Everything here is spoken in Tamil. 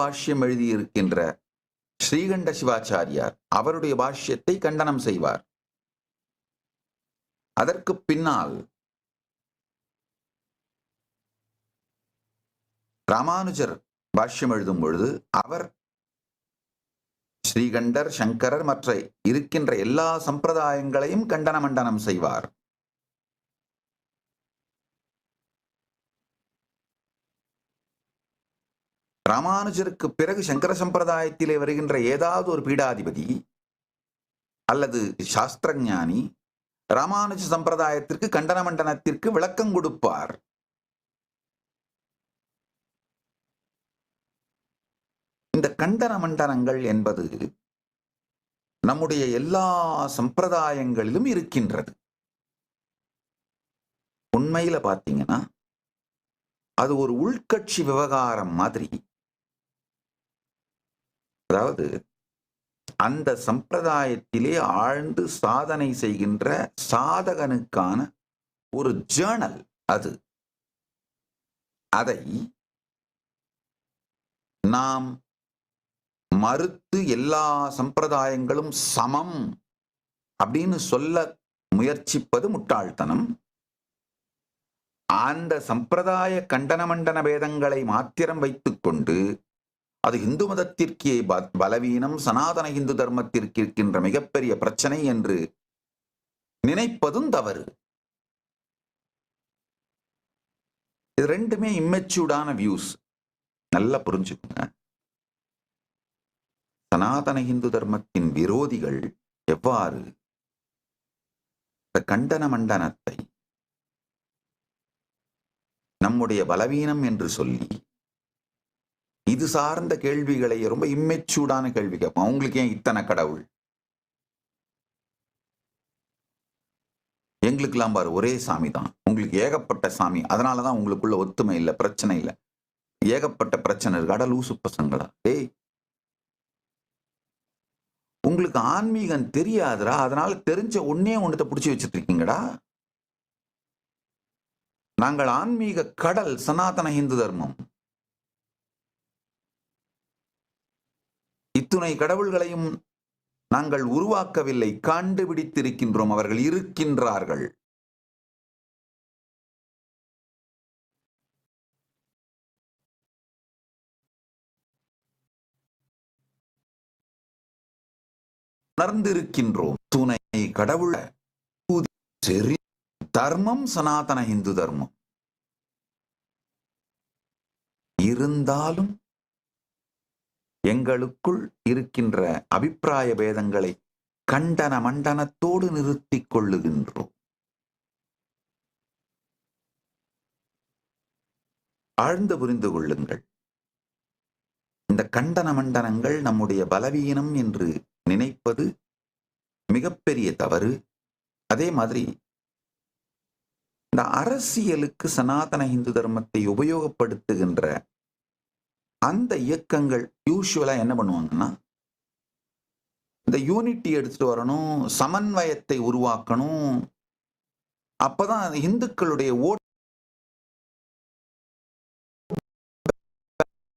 பாஷ்யம் எழுதியிருக்கின்ற ஸ்ரீகண்ட சிவாச்சாரியார் அவருடைய பாஷ்யத்தை கண்டனம் செய்வார். அதற்கு பின்னால் ராமானுஜர் பாஷ்யம் எழுதும் பொழுது அவர் ஸ்ரீகண்டர் சங்கரர் மற்ற இருக்கின்ற எல்லா சம்பிரதாயங்களையும் கண்டன மண்டனம் செய்வார். ராமானுஜருக்கு பிறகு சங்கர சம்பிரதாயத்திலே வருகின்ற ஏதாவது ஒரு பீடாதிபதி அல்லது சாஸ்திரஞானி ராமானுஜ சம்பிரதாயத்திற்கு கண்டன மண்டனத்திற்கு விளக்கம் கொடுப்பார். இந்த கண்டன மண்டனங்கள் என்பது நம்முடைய எல்லா சம்பிரதாயங்களிலும் இருக்கின்றது. உண்மையில பாத்தீங்கன்னா அது ஒரு உள்கட்சி விவகாரம் மாதிரி அதாவது அந்த சம்பிரதாயத்திலே ஆழ்ந்து சாதனை செய்கின்ற சாதகனுக்கான ஒரு ஜேர்னல் அது. அதை நாம் மறுத்து எல்லா சம்பிரதாயங்களும் சமம் அப்படின்னு சொல்ல முயற்சிப்பது முட்டாள்தனம். அந்த சம்பிரதாய கண்டன மண்டன பேதங்களை மாத்திரம் வைத்துக்கொண்டு அது இந்து மதத்திற்கே பலவீனம் சனாதன இந்து தர்மத்திற்கு இருக்கின்ற மிகப்பெரிய பிரச்சனை என்று நினைப்பதும் தவறு. இது ரெண்டுமே இம்மெச்சூர்டான வியூஸ் நல்லா புரிஞ்சுக்குங்க. சனாதன இந்து தர்மத்தின் விரோதிகள் எவ்வாறு கண்டன மண்டனத்தை நம்முடைய பலவீனம் என்று சொல்லி இது சார்ந்த கேள்விகளை ரொம்ப இம்மெச்சூர்டான கேள்வி கேட்போம். அவங்களுக்கு ஏன் இத்தனை கடவுள்? எங்களுக்கெல்லாம் பாரு ஒரே சாமி தான். உங்களுக்கு ஏகப்பட்ட சாமி. அதனாலதான் உங்களுக்குள்ள ஒத்துமை இல்லை பிரச்சனை இல்லை. ஏகப்பட்ட பிரச்சனை இருக்கு. அட லூசு பசங்களா? டேய். உங்களுக்கு ஆன்மீகம் தெரியாதுடா. அதனால தெரிஞ்ச ஒன்னே ஒன்றத்தை பிடிச்சி வச்சுட்டு இருக்கீங்கடா. நாங்கள் ஆன்மீக கடல் சனாதன இந்து தர்மம். இத்துணை கடவுள்களையும் நாங்கள் உருவாக்கவில்லை. கண்டுபிடித்திருக்கின்றோம். அவர்கள் இருக்கின்றார்கள். உணர்ந்திருக்கின்றோம். துணை கடவுள தர்மம் சனாதன இந்து தர்மம். இருந்தாலும் எங்களுக்குள் இருக்கின்ற அபிப்பிராய பேதங்களை கண்டன மண்டனத்தோடு நிறுத்திக் கொள்ளுகின்றோம். ஆழ்ந்து புரிந்து கொள்ளுங்கள். இந்த கண்டன மண்டனங்கள் நம்முடைய பலவீனம் என்று நினைப்பது மிகப்பெரிய தவறு. அதே மாதிரி இந்த அரசியலுக்கு சனாதன இந்து தர்மத்தை உபயோகப்படுத்துகின்ற அந்த இயக்கங்கள் யூஸ்வலாக என்ன பண்ணுவாங்கன்னா இந்த யூனிட்டி எடுத்துட்டு வரணும் சமன்வயத்தை உருவாக்கணும். அப்பதான் இந்துக்களுடைய ஓட்